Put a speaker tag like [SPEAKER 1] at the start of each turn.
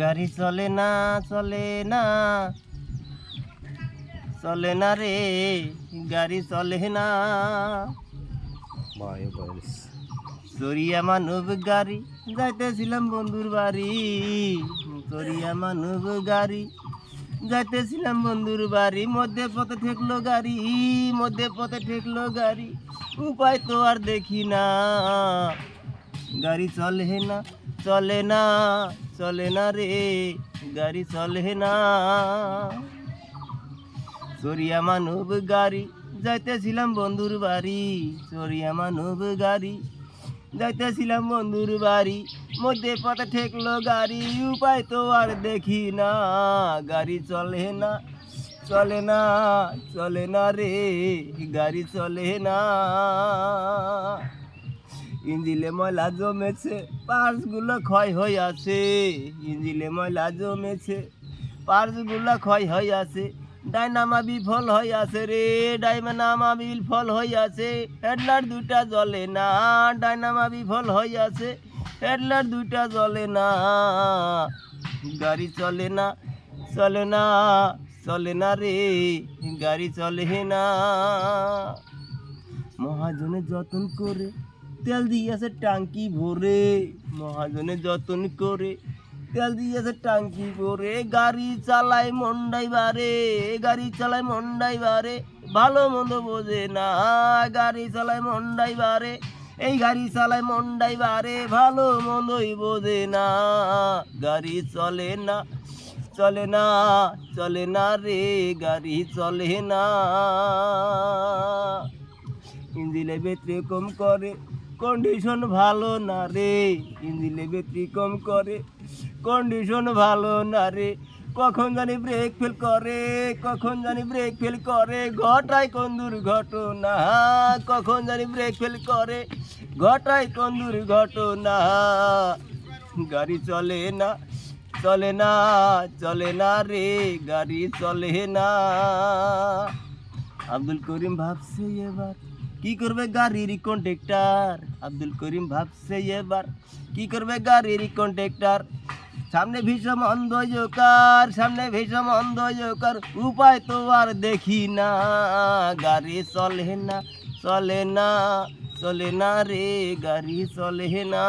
[SPEAKER 1] গাড়ি চলে না চলে না। চলে না রে গাড়ি চলে না। চরিয়া মানব গাড়ি যাইতেছিলাম বন্ধুর বাড়ি। চরিয়া মানব গাড়ি যাইতেছিলাম বন্ধুর বাড়ি। মধ্যে পথে ঠেকলো গাড়ি মধ্যে পথে ঠেকলো গাড়ি। উপায় তো আর দেখি না। গাড়ি চলে না চলে না চলে না রে, গাড়ি চলে না। চরিয়া মানব গাড়ি, যাইতেছিলাম বন্ধুর বাড়ি। চরিয়া মানব গাড়ি, যাইতেছিলাম বন্ধুর বাড়ি। মধ্যে পথে ঠেকলো গাড়ি, উপায় তো আর দেখি না। গাড়ি চলে না চলে না চলে না রে, গাড়ি চলে না। ইঞ্জিলে ময়লা জমেছে, পার্সগুলো ক্ষয় হয়ে আছে। ইঞ্জিলে ময়লা জমেছে, পার্সগুলো ক্ষয় হয়ে আছে। ডাইনামা বিফল হয়ে আছে রে ডাইনামা বিফল হয়ে আছে। হেডলার দুইটা জ্বলে না ডাইনামা বিফল হয়ে আছে। হেডলার দুইটা জ্বলে না, গাড়ি চলে না চলে না চলে না রে, গাড়ি চলে না। মহাজনে যতন করে তেল দিয়েছে টাঙ্কি ভরে মহাজনে যতন করে। তেল দিয়েছে টাঙ্কি ভরে, গাড়ি চালায় মন্ডাই বারে, গাড়ি চালায় মন্ডাই বারে, ভালো মন্দ বোঝে না, গাড়ি চালায় মন্ডাই বারে, এই গাড়ি চালায় মন্ডাই বারে, ভালো মন্দই বোঝে না, গাড়ি চলে না চলে না চলে না রে, গাড়ি চলে না। ইঞ্জিলে বেতরে কম করে কন্ডিশন ভালো না রে। ইঞ্জিলে বেতরি কম করে। কন্ডিশন ভালো না রে। কখন জানি ব্রেক ফেল করে, কখন জানি ব্রেক ফেল করে। ঘটায় কোন দুর্ঘটনা, কখন জানি ব্রেক ফেল করে। ঘটায় কোন দুর্ঘটনা, গাড়ি চলে না চলে না চলে না রে, গাড়ি চলে না। আব্দুল করিম ভাবছে এবার। কি করবে গাড়ির কন্ট্রাক্টর আব্দুল করিম ভাবছে এবার। কি করবে গাড়ির কন্ট্রাক্টর সামনে ভীষণ অন্ধকার, সামনে ভীষণ অন্ধকার। উপায় তো আর দেখি না। গাড়ি চলে না চলে না চলে না রে, গাড়ি চলে না।